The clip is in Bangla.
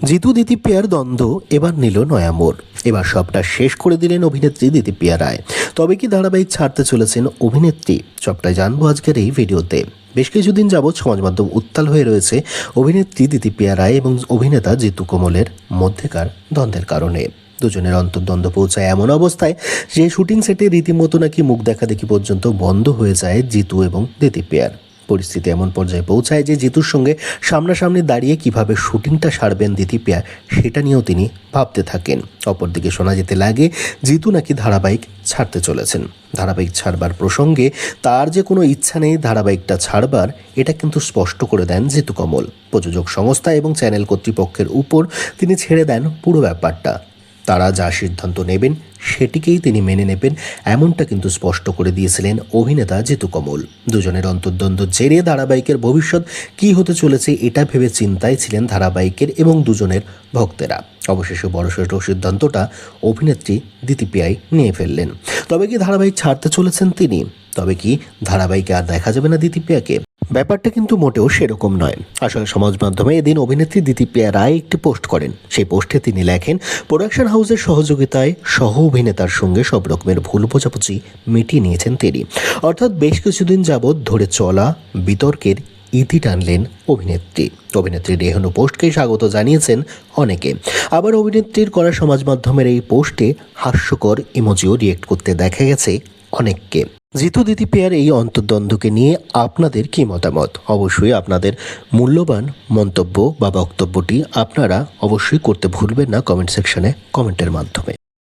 জিতু দিতিপ্রিয়ার দ্বন্দ্ব এবার নিল নয়া মোড় এবার সবটা শেষ করে দিলেন অভিনেত্রী দিতিপ্রিয়া রায়। তবে কি ধারাবাহিক ছাড়তে চলেছেন অভিনেত্রী? সবটাই জানব আজকের এই ভিডিওতে। বেশ কিছুদিন যাবৎ সমাজ মাধ্যম উত্তাল হয়ে রয়েছে অভিনেত্রী দিতিপ্রিয়া রায় এবং অভিনেতা জিতু কোমলের মধ্যেকার দ্বন্দ্বের কারণে। দুজনের অন্তর্দ্বন্দ্ব পৌঁছায় এমন অবস্থায় যে শুটিং সেটে রীতিমতো নাকি মুখ দেখা দেখি পর্যন্ত বন্ধ হয়ে যায় জিতু এবং দিতিপ্রিয়ার পরিস্থিতি এমন পর্যায়ে পৌঁছায় যে জিতুর সঙ্গে সামনাসামনি দাঁড়িয়ে কীভাবে শুটিংটা সারবেন দিতিপ্রিয়া, সেটা নিয়েও তিনি ভাবতে থাকেন। অপরদিকে শোনা যেতে লাগে, জিতু নাকি ধারাবাহিক ছাড়তে চলেছেন। ধারাবাহিক ছাড়বার প্রসঙ্গে তার যে কোনো ইচ্ছা নেই ধারাবাহিকটা ছাড়বার, এটা কিন্তু স্পষ্ট করে দেন জিতু কমল। প্রযোজক সংস্থা এবং চ্যানেল কর্তৃপক্ষের উপর তিনি ছেড়ে দেন পুরো ব্যাপারটা। তারা যা সিদ্ধান্ত নেবেন সেটিকেই তিনি মেনে নেবেন, এমনটা কিন্তু স্পষ্ট করে দিয়েছিলেন অভিনেতা জিতু কমল। দুজনের অন্তর্দ্বন্দ্ব জেরে ধারাবাহিকের ভবিষ্যৎ কী হতে চলেছে এটা ভেবে চিন্তায় ছিলেন ধারাবাহিকের এবং দুজনের ভক্তেরা। অবশেষে বড়সড় সিদ্ধান্তটা অভিনেত্রী দিতিপিয়াই নিয়ে ফেললেন। তবে কি ধারাবাহিক ছাড়তে চলেছেন তিনি? তবে কি ধারাবাহিকে আর দেখা যাবে না দিতিপ্রিয়াকে ব্যাপারটা কিন্তু মোটেও সেরকম নয়। আসলে সমাজ মাধ্যমে এদিন অভিনেত্রী দিতিপ্রিয়া রায় একটি পোস্ট করেন। সেই পোস্টে তিনি লেখেন, প্রোডাকশন হাউসের সহযোগিতায় সহ অভিনেতার সঙ্গে সব রকমের ভুল বোঝাবুঝি মিটিয়ে নিয়েছেন তিনি। অর্থাৎ বেশ কিছুদিন যাবৎ ধরে চলা বিতর্কের ইতি টানলেন অভিনেত্রী। অভিনেত্রীর এহেন পোস্টকে স্বাগত জানিয়েছেন অনেকে। আবার অভিনেত্রীর করা সমাজ মাধ্যমের এই পোস্টে হাস্যকর ইমোজিও রিয়েক্ট করতে দেখা গেছে অনেককে। জিতু দিদি পেয়ার এই অন্তর্দ্বন্দ্বকে নিয়ে আপনাদের কি মতামত? অবশ্যই আপনাদের মূল্যবান মন্তব্য বা বক্তব্যটি আপনারা অবশ্যই করতে ভুলবেন না কমেন্ট সেকশনে কমেন্টের মাধ্যমে।